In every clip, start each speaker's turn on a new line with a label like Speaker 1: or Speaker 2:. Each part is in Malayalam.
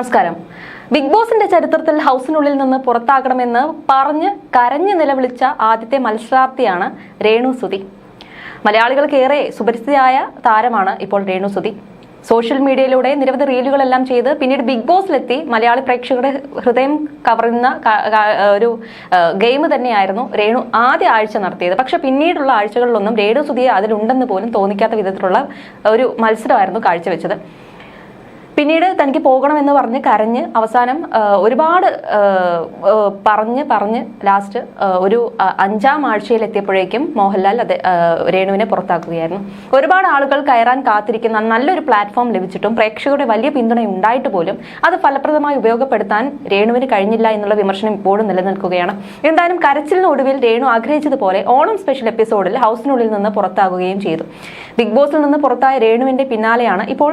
Speaker 1: നമസ്കാരം. ബിഗ് ബോസിന്റെ ചരിത്രത്തിൽ ഹൗസിനുള്ളിൽ നിന്ന് പുറത്താകണമെന്ന് പറഞ്ഞ് കരഞ്ഞു നിലവിളിച്ച ആദ്യത്തെ മത്സരാർത്ഥിയാണ് രേണു സുതി മലയാളികൾക്കേറെ സുപരിചിതയായ താരമാണ് ഇപ്പോൾ രേണു സുതി സോഷ്യൽ മീഡിയയിലൂടെ നിരവധി റീലുകളെല്ലാം ചെയ്ത് പിന്നീട് ബിഗ് ബോസിലെത്തി മലയാളി പ്രേക്ഷകരുടെ ഹൃദയം കവറുന്ന ക- ക- ഒരു ഗെയിം തന്നെയായിരുന്നു രേണു ആദ്യ ആഴ്ച നടത്തിയത്. പക്ഷെ പിന്നീടുള്ള ആഴ്ചകളിലൊന്നും രേണു സുതിയെ അതിലുണ്ടെന്ന് പോലും തോന്നിക്കാത്ത വിധത്തിലുള്ള ഒരു മത്സരമായിരുന്നു കാഴ്ചവെച്ചത്. പിന്നീട് തനിക്ക് പോകണമെന്ന് പറഞ്ഞ് കരഞ്ഞ് അവസാനം ഒരുപാട് പറഞ്ഞ് പറഞ്ഞ് ലാസ്റ്റ് ഒരു അഞ്ചാം ആഴ്ചയിൽ എത്തിയപ്പോഴേക്കും മോഹൻലാൽ അത് രേണുവിനെ പുറത്താക്കുകയായിരുന്നു. ഒരുപാട് ആളുകൾ കയറാൻ കാത്തിരിക്കുന്ന നല്ലൊരു പ്ലാറ്റ്ഫോം ലഭിച്ചിട്ടും പ്രേക്ഷകരുടെ വലിയ പിന്തുണ ഉണ്ടായിട്ട് പോലും അത് ഫലപ്രദമായി ഉപയോഗപ്പെടുത്താൻ രേണുവിന് കഴിഞ്ഞില്ല എന്നുള്ള വിമർശനം ഇപ്പോഴും നിലനിൽക്കുകയാണ്. എന്തായാലും കരച്ചിലിനൊടുവിൽ രേണു ആഗ്രഹിച്ചതുപോലെ ഓണം സ്പെഷ്യൽ എപ്പിസോഡിൽ ഹൗസിനുള്ളിൽ നിന്ന് പുറത്താകുകയും ചെയ്തു. ബിഗ് ബോസിൽ നിന്ന് പുറത്തായ രേണുവിന്റെ പിന്നാലെയാണ് ഇപ്പോൾ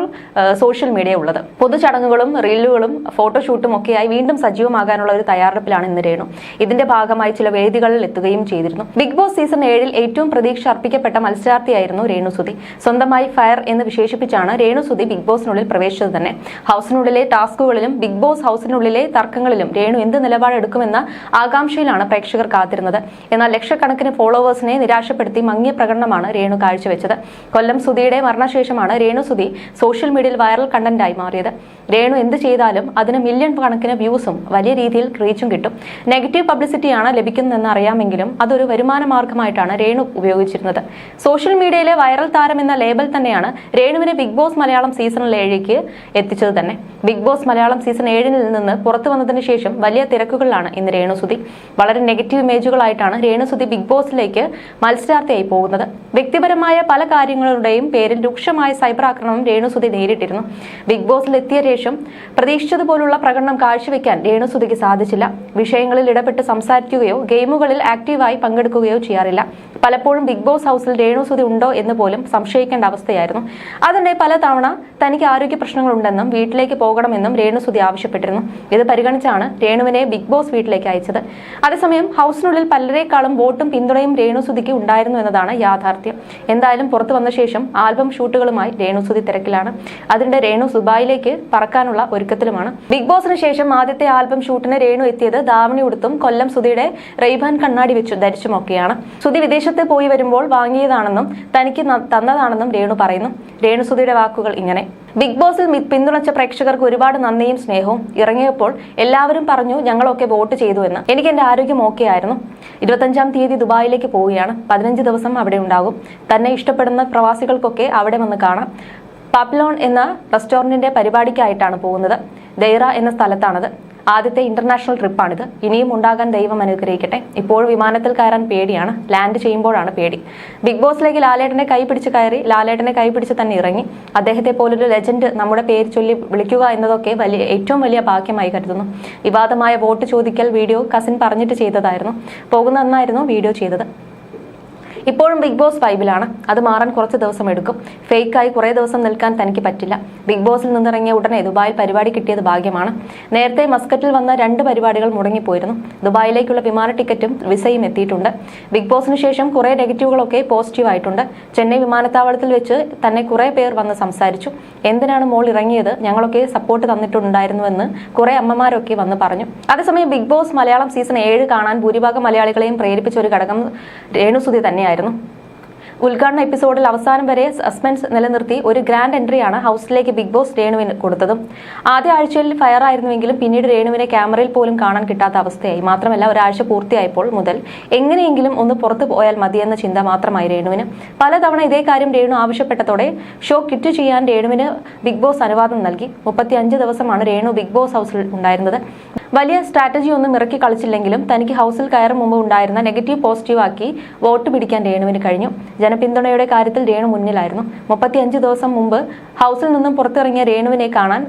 Speaker 1: സോഷ്യൽ മീഡിയ ഉള്ളത്. പൊതുചടങ്ങുകളും റീലുകളും ഫോട്ടോഷൂട്ടും ഒക്കെയായി വീണ്ടും സജീവമാകാനുള്ള ഒരു തയ്യാറെടുപ്പിലാണ് ഇന്ന് രേണു. ഇതിന്റെ ഭാഗമായി ചില വേദികളിൽ എത്തുകയും ചെയ്തിരുന്നു. ബിഗ് ബോസ് സീസൺ ഏഴിൽ ഏറ്റവും പ്രതീക്ഷ അർപ്പിക്കപ്പെട്ട മത്സരാർത്ഥിയായിരുന്നു രേണു സുതി സ്വന്തമായി ഫയർ എന്ന് വിശേഷിപ്പിച്ചാണ് രേണു സുതി ബിഗ് ബോസിനുള്ളിൽ പ്രവേശിച്ചത് തന്നെ. ഹൗസിനുള്ളിലെ ടാസ്കുകളിലും ബിഗ് ബോസ് ഹൗസിനുള്ളിലെ തർക്കങ്ങളിലും രേണു എന്ത് നിലപാടെടുക്കുമെന്ന ആകാംക്ഷയിലാണ് പ്രേക്ഷകർ കാത്തിരുന്നത്. എന്നാൽ ലക്ഷക്കണക്കിന് ഫോളോവേഴ്സിനെ നിരാശപ്പെടുത്തി മങ്ങിയ പ്രകടനമാണ് രേണു കാഴ്ചവെച്ചത്. കൊല്ലം സുധിയുടെ മരണശേഷമാണ് രേണു സുധി സോഷ്യൽ മീഡിയയിൽ വൈറൽ കണ്ടന്റായി മാറിയത്. രേണു എന്ത് ചെയ്താലും അതിന് മില്യൺ കണക്കിന് വ്യൂസും വലിയ രീതിയിൽ റീച്ചും കിട്ടും. നെഗറ്റീവ് പബ്ലിസിറ്റിയാണ് ലഭിക്കുന്നതെന്ന് അറിയാമെങ്കിലും അതൊരു വരുമാന മാർഗമായിട്ടാണ് രേണു ഉപയോഗിച്ചിരുന്നത്. സോഷ്യൽ മീഡിയയിലെ വൈറൽ താരം എന്ന ലേബൽ തന്നെയാണ് രേണുവിനെ ബിഗ് ബോസ് മലയാളം സീസൺ ഏഴിലേക്ക് എത്തിച്ചത് തന്നെ. ബിഗ് ബോസ് മലയാളം സീസൺ ഏഴിൽ നിന്ന് പുറത്തു വന്നതിന് ശേഷം വലിയ തിരക്കുകളിലാണ് ഇന്ന് രേണുസുതി വളരെ നെഗറ്റീവ് ഇമേജുകളായിട്ടാണ് രേണുസുതി ബിഗ് ബോസിലേക്ക് മത്സരാർത്ഥിയായി പോകുന്നത്. വ്യക്തിപരമായ പല കാര്യങ്ങളുടെയും പേരിൽ രൂക്ഷമായ സൈബർ ആക്രമണം രേണുസുതി നേരിട്ടിരുന്നു. ബിഗ് ബോസിൽ എത്തിയ ശേഷം പ്രതീക്ഷിച്ചതുപോലുള്ള പ്രകടനം കാഴ്ചവെക്കാൻ രേണുസുതിക്ക് സാധിച്ചില്ല. വിഷയങ്ങളിൽ ഇടപെട്ട് സംസാരിക്കുകയോ ഗെയിമുകളിൽ ആക്റ്റീവായി പങ്കെടുക്കുകയോ ചെയ്യാറില്ല. പലപ്പോഴും ബിഗ് ബോസ് ഹൗസിൽ രേണുസുതി ഉണ്ടോ എന്ന് പോലും സംശയിക്കേണ്ട അവസ്ഥയായിരുന്നു. അതിനിടെ പലതവണ തനിക്ക് ആരോഗ്യ പ്രശ്നങ്ങളുണ്ടെന്നും വീട്ടിലേക്ക് പോകണമെന്നും രേണുസുതി ആവശ്യപ്പെട്ടിരുന്നു. ഇത് പരിഗണിച്ചാണ് രേണുവിനെ ബിഗ് ബോസ് വീട്ടിലേക്ക് അയച്ചത്. അതേസമയം ഹൗസിനുള്ളിൽ പലരെക്കാളും വോട്ടും പിന്തുണയും രേണുസുതിക്ക് ഉണ്ടായിരുന്നു എന്നതാണ് യാഥാർത്ഥ്യം. എന്തായാലും പുറത്തു വന്ന ശേഷം ആൽബം ഷൂട്ടുകളുമായി രേണുസുതി തിരക്കിലാണ്. അതിനിടെ രേണു ദുബായിലേക്ക് പറക്കാനുള്ള ഒരുക്കത്തിലുമാണ്. ബിഗ് ബോസിന് ശേഷം ആദ്യത്തെ ആൽബം ഷൂട്ടിന് രേണു എത്തിയത് ദാവണി ഉടുത്തും കൊല്ലം സുധിയുടെ റെയ്ബാൻ കണ്ണാടി വെച്ചു ധരിച്ചുമൊക്കെയാണ്. സുധി വിദേശത്ത് പോയി വരുമ്പോൾ വാങ്ങിയതാണെന്നും തനിക്ക് തന്നതാണെന്നും രേണു പറയുന്നു. രേണു സുധിയുടെ വാക്കുകൾ ഇങ്ങനെ. ബിഗ് ബോസിൽ പിന്തുണച്ച പ്രേക്ഷകർക്ക് ഒരുപാട് നന്ദിയും സ്നേഹവും. ഇറങ്ങിയപ്പോൾ എല്ലാവരും പറഞ്ഞു ഞങ്ങളൊക്കെ വോട്ട് ചെയ്തു എന്ന്. എനിക്ക് എന്റെ ആരോഗ്യം ഓക്കെ ആയിരുന്നു. ഇരുപത്തഞ്ചാം തീയതി ദുബായിലേക്ക് പോവുകയാണ്. പതിനഞ്ച് ദിവസം അവിടെ ഉണ്ടാകും. തന്നെ ഇഷ്ടപ്പെടുന്ന പ്രവാസികൾക്കൊക്കെ അവിടെ വന്ന് കാണാം. പപ്ലോൺ എന്ന റെസ്റ്റോറന്റിന്റെ പരിപാടിക്കായിട്ടാണ് പോകുന്നത്. ദൈറ എന്ന സ്ഥലത്താണത്. ആദ്യത്തെ ഇന്റർനാഷണൽ ട്രിപ്പാണിത് ഇനിയും ഉണ്ടാകാൻ ദൈവം അനുഗ്രഹിക്കട്ടെ. ഇപ്പോൾ വിമാനത്തിൽ കയറാൻ പേടിയാണ്. ലാൻഡ് ചെയ്യുമ്പോഴാണ് പേടി. ബിഗ് ബോസിലേക്ക് ലാലേട്ടനെ കൈ പിടിച്ച് കയറി ലാലേട്ടനെ കൈ പിടിച്ച് തന്നെ ഇറങ്ങി. അദ്ദേഹത്തെ പോലൊരു ലെജൻഡ് നമ്മുടെ പേര് ചൊല്ലി വിളിക്കുക എന്നതൊക്കെ വലിയ ഏറ്റവും വലിയ ഭാഗ്യമായി കരുതുന്നു. വിവാദമായ വോട്ട് ചോദിക്കൽ വീഡിയോ കസിൻ പറഞ്ഞിട്ട് ചെയ്തതായിരുന്നു. പോകുന്ന അന്നായിരുന്നു വീഡിയോ ചെയ്തത്. ഇപ്പോഴും ബിഗ് ബോസ് വൈബിലാണ് അത് മാറാൻ കുറച്ച് ദിവസം എടുക്കും. ഫേക്കായി കുറേ ദിവസം നിൽക്കാൻ തനിക്ക് പറ്റില്ല. ബിഗ് ബോസിൽ നിന്നിറങ്ങിയ ഉടനെ ദുബായിൽ പരിപാടി കിട്ടിയത് ഭാഗ്യമാണ്. നേരത്തെ മസ്കറ്റിൽ വന്ന രണ്ട് പരിപാടികൾ മുടങ്ങിപ്പോയിരുന്നു. ദുബായിലേക്കുള്ള വിമാന ടിക്കറ്റും വിസയും എത്തിയിട്ടുണ്ട്. ബിഗ് ബോസിന് ശേഷം കുറേ നെഗറ്റീവുകളൊക്കെ പോസിറ്റീവ് ആയിട്ടുണ്ട്. ചെന്നൈ വിമാനത്താവളത്തിൽ വെച്ച് തന്നെ കുറേ പേർ വന്ന് സംസാരിച്ചു. എന്തിനാണ് മോൾ ഇറങ്ങിയത്? ഞങ്ങളൊക്കെ സപ്പോർട്ട് തന്നിട്ടുണ്ടായിരുന്നുവെന്ന് കുറേ അമ്മമാരൊക്കെ വന്ന് പറഞ്ഞു. അതേസമയം ബിഗ് ബോസ് മലയാളം സീസൺ ഏഴ് കാണാൻ ഭൂരിഭാഗം മലയാളികളെയും പ്രേരിപ്പിച്ച ഒരു ഘടകം രേണുസുതി തന്നെയായിരുന്നു. ഉദ്ഘാടന എപ്പിസോഡിൽ അവസാനം വരെ സസ്പെൻസ് നിലനിർത്തി ഒരു ഗ്രാൻഡ് എൻട്രിയാണ് ഹൗസിലേക്ക് ബിഗ് ബോസ് രേണുവിന് കൊടുത്തതും. ആദ്യ ആഴ്ചയിൽ ഫയർ ആയിരുന്നുവെങ്കിലും പിന്നീട് രേണുവിനെ ക്യാമറയിൽ പോലും കാണാൻ കിട്ടാത്ത അവസ്ഥയായി. മാത്രമല്ല ഒരാഴ്ച പൂർത്തിയായപ്പോൾ മുതൽ എങ്ങനെയെങ്കിലും ഒന്ന് പുറത്തു പോയാൽ മതിയെന്ന ചിന്ത മാത്രമായി രേണുവിന്. പലതവണ ഇതേ കാര്യം രേണു ആവശ്യപ്പെട്ടതോടെ ഷോ കിറ്റ് ചെയ്യാൻ രേണുവിന് ബിഗ് ബോസ് അനുവാദം നൽകി. മുപ്പത്തി അഞ്ച് ദിവസമാണ് രേണു ബിഗ് ബോസ് ഹൗസിൽ ഉണ്ടായിരുന്നത്. വലിയ സ്ട്രാറ്റജി ഒന്നും ഇറക്കി കളിച്ചില്ലെങ്കിലും തനിക്ക് ഹൗസിൽ കയറും മുമ്പ് ഉണ്ടായിരുന്ന നെഗറ്റീവ് പോസിറ്റീവ് ആക്കി വോട്ട് പിടിക്കാൻ രേണുവിന് കഴിഞ്ഞു. ജനപിന്തുണയുടെ കാര്യത്തിൽ രേണു മുന്നിലായിരുന്നു. മുപ്പത്തിയഞ്ച് ദിവസം മുമ്പ് ഹൗസിൽ നിന്നും പുറത്തിറങ്ങിയ രേണുവിനെ കാണാൻ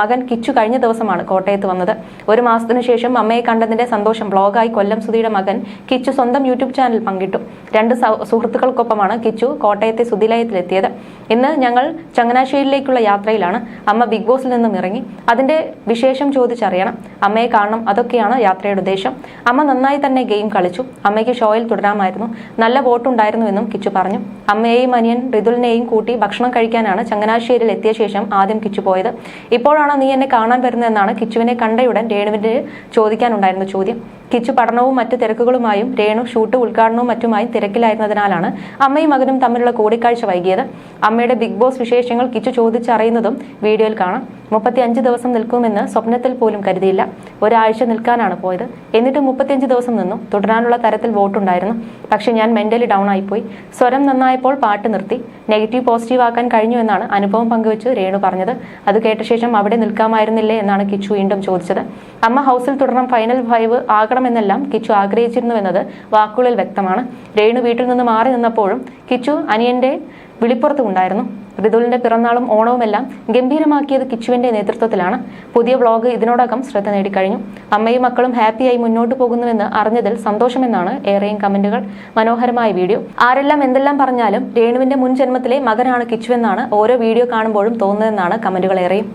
Speaker 1: മകൻ കിച്ചു കഴിഞ്ഞ ദിവസമാണ് കോട്ടയത്ത് വന്നത്. ഒരു മാസത്തിനു ശേഷം അമ്മയെ കണ്ടതിന്റെ സന്തോഷം ബ്ലോഗായി കൊല്ലം സുധിയുടെ മകൻ കിച്ചു സ്വന്തം യൂട്യൂബ് ചാനൽ പങ്കിട്ടു. രണ്ട് സുഹൃത്തുക്കൾക്കൊപ്പമാണ് കിച്ചു കോട്ടയത്തെ സുധിലയത്തിലെത്തിയത് ഇന്ന് ഞങ്ങൾ ചങ്ങനാശ്ശേരിയിലേക്കുള്ള യാത്രയിലാണ്. അമ്മ ബിഗ് ബോസിൽ നിന്നും ഇറങ്ങി. അതിന്റെ വിശേഷം ചോദിച്ചറിയണം. അമ്മയെ അമ്മയെ കാണണം അതൊക്കെയാണ് യാത്രയുടെ ഉദ്ദേശം. അമ്മ നന്നായി തന്നെ ഗെയിം കളിച്ചു. അമ്മയ്ക്ക് ഷോയിൽ തുടരാമായിരുന്നു. നല്ല വോട്ടുണ്ടായിരുന്നുവെന്നും കിച്ചു പറഞ്ഞു. അമ്മയെയും അനിയൻ റിതുലിനെയും കൂട്ടി ഭക്ഷണം കഴിക്കാനാണ് ചങ്ങനാശ്ശേരിയിൽ എത്തിയ ശേഷം ആദ്യം കിച്ചു പോയത്. ഇപ്പോഴാണ് നീ എന്നെ കാണാൻ വരുന്നതെന്നാണ് കിച്ചുവിനെ കണ്ടയുടൻ രേണുവിന്റെ ചോദിക്കാനുണ്ടായിരുന്ന ചോദ്യം. കിച്ചു പഠനവും മറ്റ് തിരക്കുകളുമായും രേണു ഷൂട്ട് ഉദ്ഘാടനവും മറ്റുമായി തിരക്കിലായിരുന്നതിനാലാണ് അമ്മയും മകനും തമ്മിലുള്ള കൂടിക്കാഴ്ച വൈകിയത്. അമ്മയുടെ ബിഗ് ബോസ് വിശേഷങ്ങൾ കിച്ചു ചോദിച്ചറിയുന്നതും വീഡിയോയിൽ കാണാം. മുപ്പത്തിയഞ്ച് ദിവസം നിൽക്കുമെന്ന് സ്വപ്നത്തിൽ പോലും കരുതിയില്ല. ഒരാഴ്ച നിൽക്കാനാണ് പോയത്. എന്നിട്ട് മുപ്പത്തിയഞ്ച് ദിവസം നിന്നു. തുടരാനുള്ള തരത്തിൽ വോട്ടുണ്ടായിരുന്നു. പക്ഷെ ഞാൻ മെന്റലി ഡൗൺ ആയിപ്പോയി. സ്വരം നന്നായപ്പോൾ പാട്ട് നിർത്തി. നെഗറ്റീവ് പോസിറ്റീവ് ആക്കാൻ കഴിഞ്ഞു എന്നാണ് അനുഭവം പങ്കുവെച്ച് രേണു പറഞ്ഞത്. അത് കേട്ട ശേഷം അവിടെ നിൽക്കാമായിരുന്നില്ലേ എന്നാണ് കിച്ചു വീണ്ടും ചോദിച്ചത്. അമ്മ ഹൗസിൽ തുടരണം ഫൈനൽ ഫൈവ് ആകണമെന്നെല്ലാം കിച്ചു ആഗ്രഹിച്ചിരുന്നു ആഗ്രഹിച്ചിരുന്നുവെന്നത് വാക്കുകളിൽ വ്യക്തമാണ്. രേണു വീട്ടിൽ നിന്ന് മാറി നിന്നപ്പോഴും കിച്ചു അനിയന്റെ വിളിപ്പുറത്തും ഋതുലിന്റെ പിറന്നാളും ഓണവുമെല്ലാം ഗംഭീരമാക്കിയത് കിച്ചുവിന്റെ നേതൃത്വത്തിലാണ്. പുതിയ വ്ളോഗ് ഇതിനോടകം ശ്രദ്ധ നേടിക്കഴിഞ്ഞു. അമ്മയും മക്കളും ഹാപ്പിയായി മുന്നോട്ട് പോകുന്നുവെന്ന് അറിഞ്ഞതിൽ സന്തോഷമെന്നാണ് ഏറെയും കമന്റുകൾ. മനോഹരമായ വീഡിയോ. ആരെല്ലാം എന്തെല്ലാം പറഞ്ഞാലും രേണുവിന്റെ മുൻ ജന്മത്തിലെ മകനാണ് കിച്ചുവെന്നാണ് ഓരോ വീഡിയോ കാണുമ്പോഴും തോന്നുന്നതെന്നാണ് കമന്റുകൾ ഏറെയും.